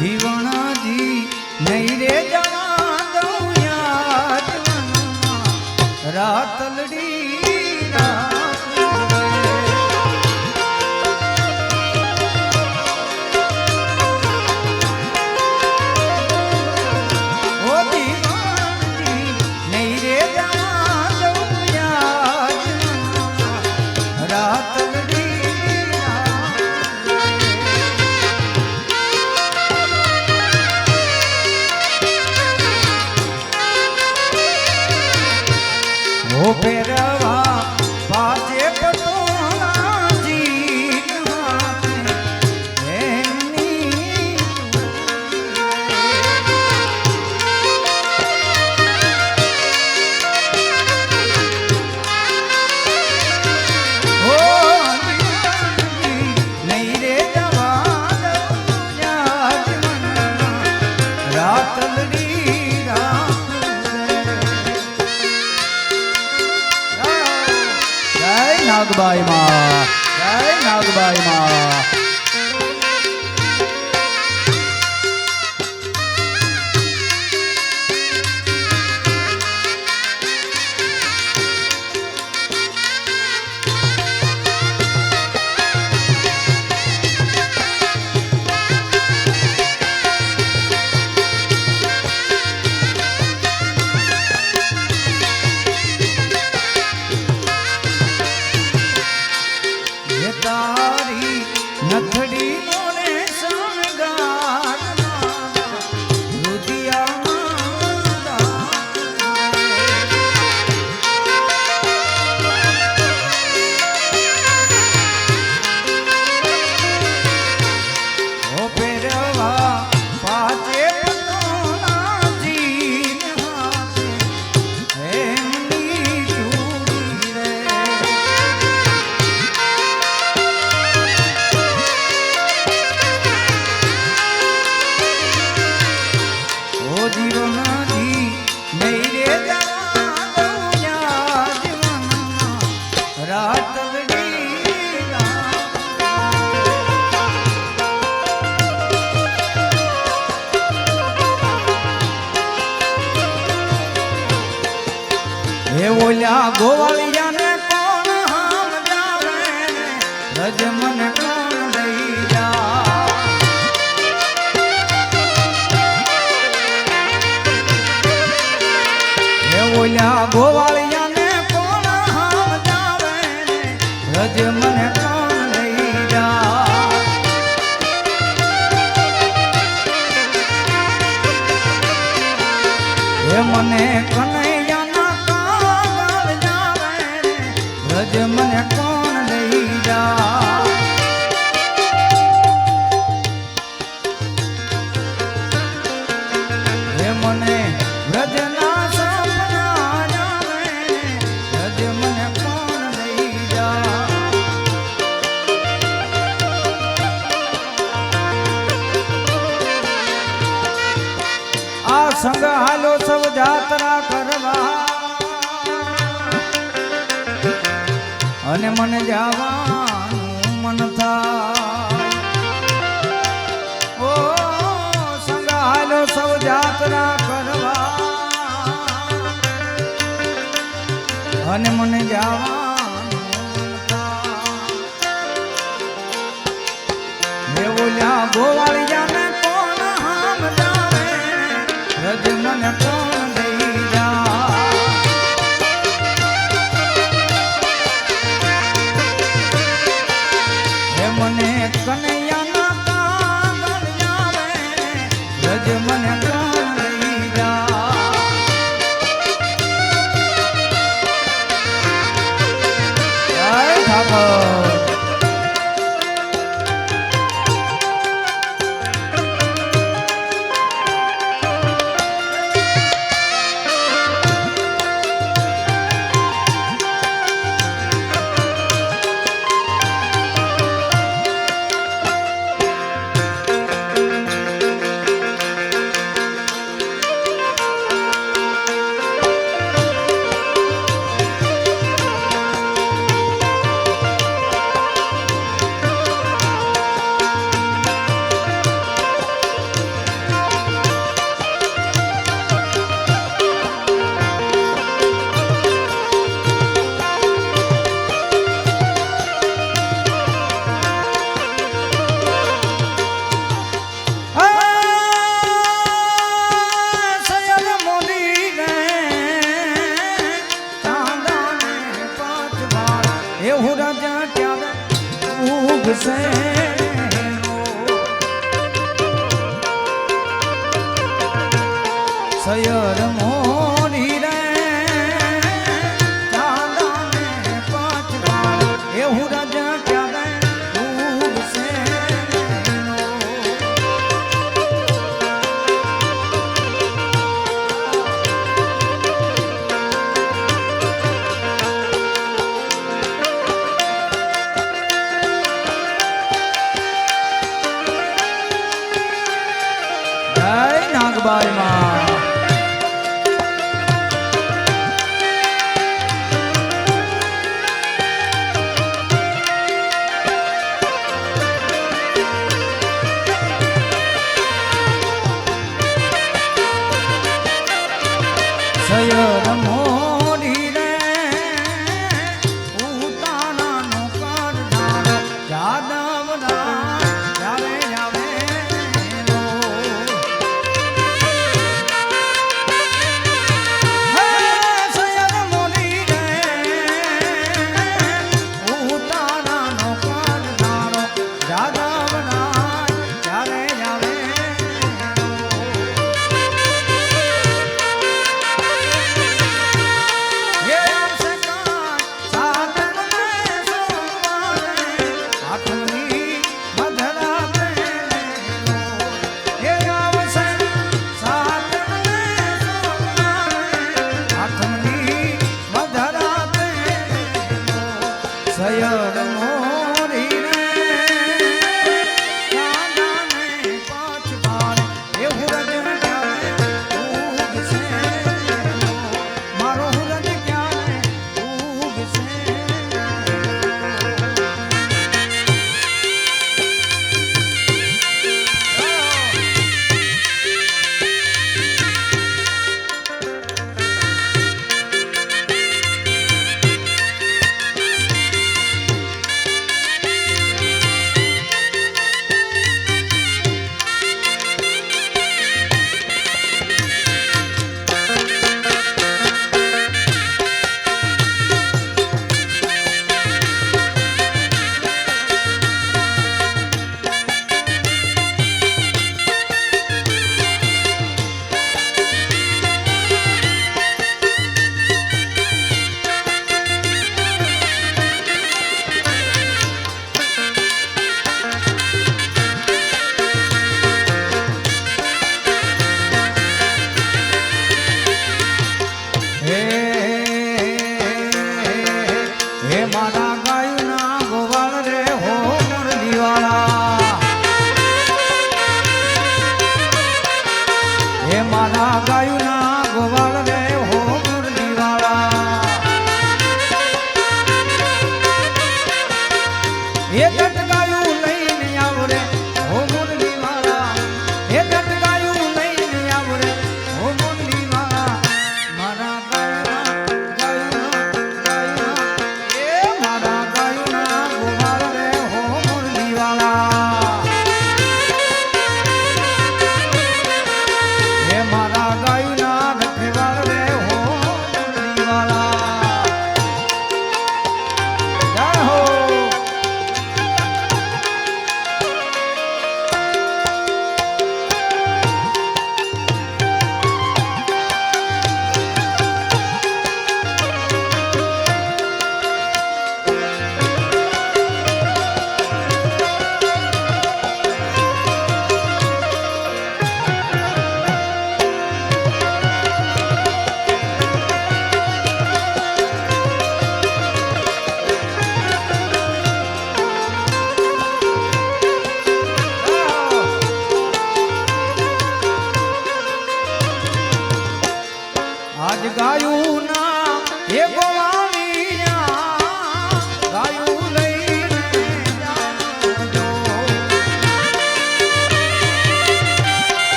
જીવણજી નહીં રે જણા દઉં રાત ગોવા અને મને જવાનું મન થાય. ઓ, સંગાલો સૌ જાતના કરવા. અને મને જવાનું એવો લ્યા ગોવાળિયાને કોણ હામ જાણે? રજ મને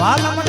વાલમ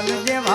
મારી ખોડલ જેવા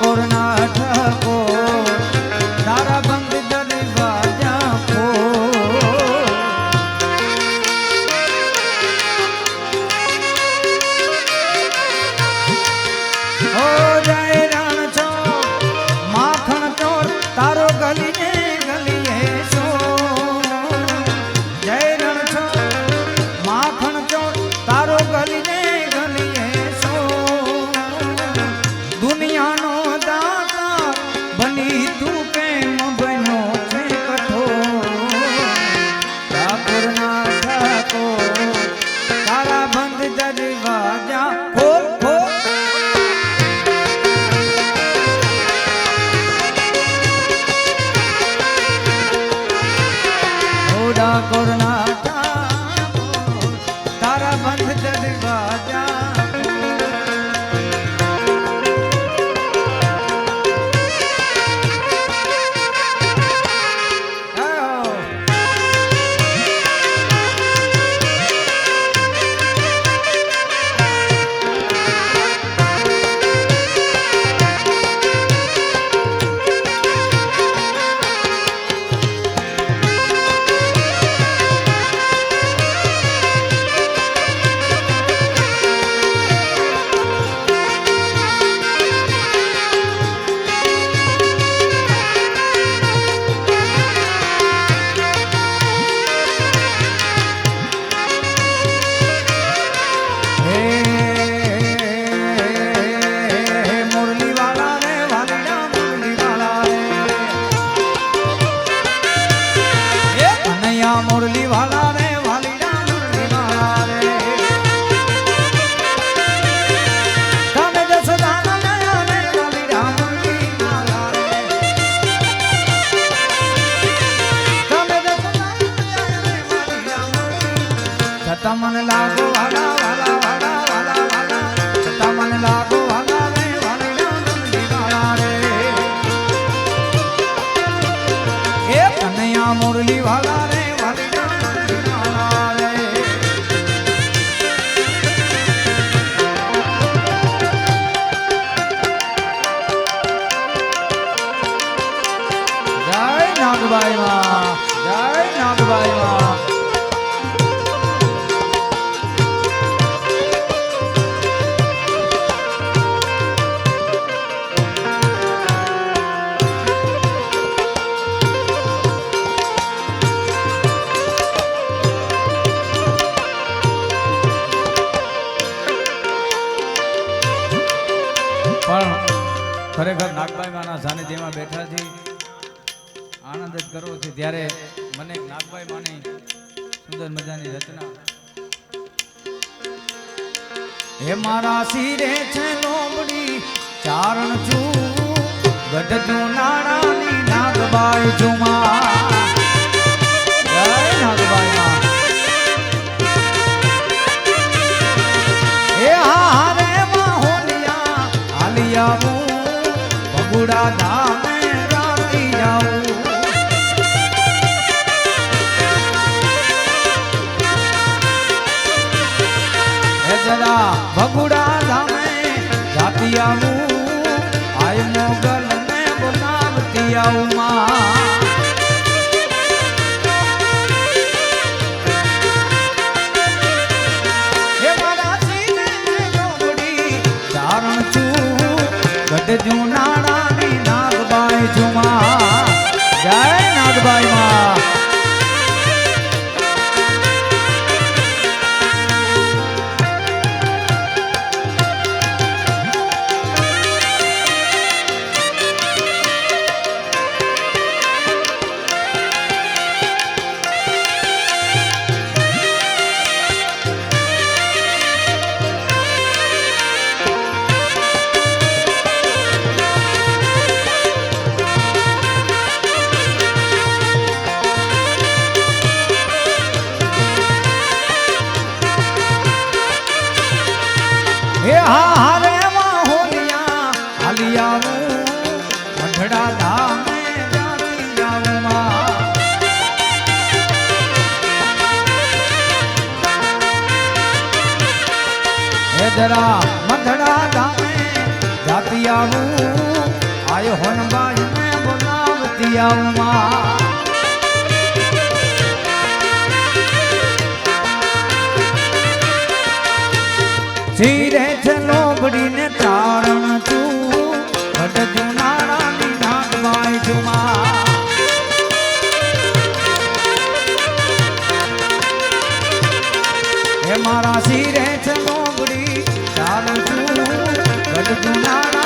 por করুণা નાગબાઈ માં જય નાગબાઈ માં માં. ધીરે ચલો બડીને ચારણ તું ભટક નારાની નાગ ભાઈ જુમા. હે મારા શિરે ચલો બડી ચારણ તું ભટક નારા